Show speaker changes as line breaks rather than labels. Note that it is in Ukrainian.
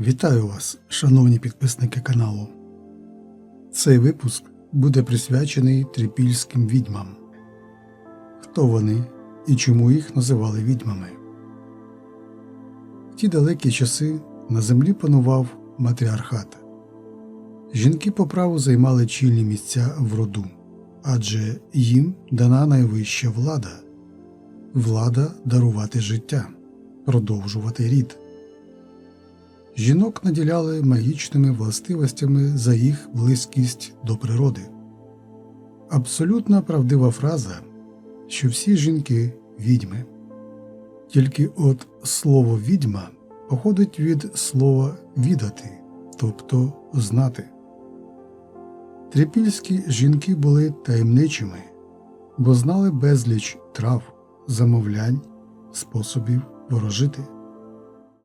Вітаю вас, шановні підписники каналу. Цей випуск буде присвячений трипільським відьмам. Хто вони і чому їх називали відьмами? В ті далекі часи на землі панував матріархат. Жінки по праву займали чільні місця в роду, адже їм дана найвища влада влада дарувати життя, продовжувати рід. Жінок наділяли магічними властивостями за їх близькість до природи. Абсолютно правдива фраза, що всі жінки відьми. Тільки от слово відьма походить від слова відати, тобто знати. Трипільські жінки були таємничими, бо знали безліч трав, замовлянь, способів ворожити.